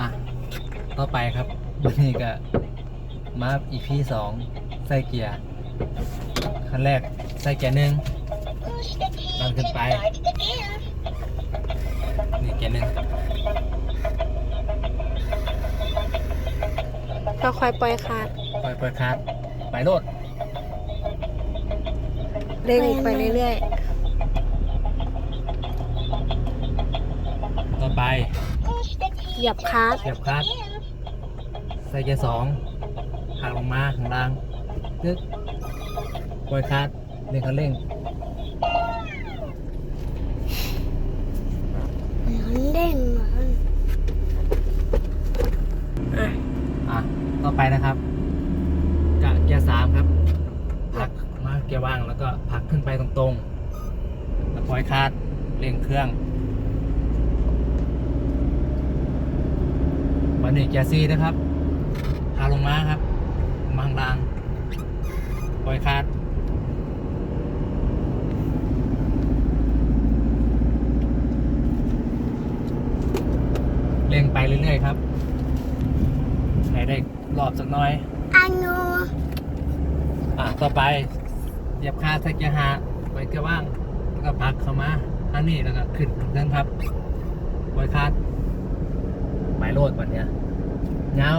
อะ ต่อไปครับวันนี้ก็มาอีพีสองใส่เกียร์ขั้นแรกใส่เกียร์หนึ่งดันขึ้นไป นี่เกียร์หนึ่งก็ค่อยปล่อยคาดปล่อยเปิดคาร์ดไปโลดเร่งไปเรื่อยต่อไปๆ เหยียบคาดเสียบคาร์ดใส่เกียร์สองหักลงมาข้างล่างตึ๊กปล่อยคาร์ดเร่งคันเร่งมันเด้งมันอะอะต่อไปนะครับกะเกียร์สามครับผลักมาเกียร์ว่างแล้วก็ผลักขึ้นไปตรงๆแล้วปล่อยคาร์ดเร่งเครื่อง วันนี้เกียร์ซีนะครับพาลงมาครับลงมาข้างล่างปล่อยคาร์ดเร่งไปเรื่อยๆครับให้ได้รอบสักหน้อยอานูอะต่อไปเหยียบคาใส่เกียร์หาไว้เกียร์ว่างแล้วก็พักเข้ามาอันนี้แล้วก็ขึ้นเครื่องครับปล่อยคาด ไปโลดวันเนี้ยยา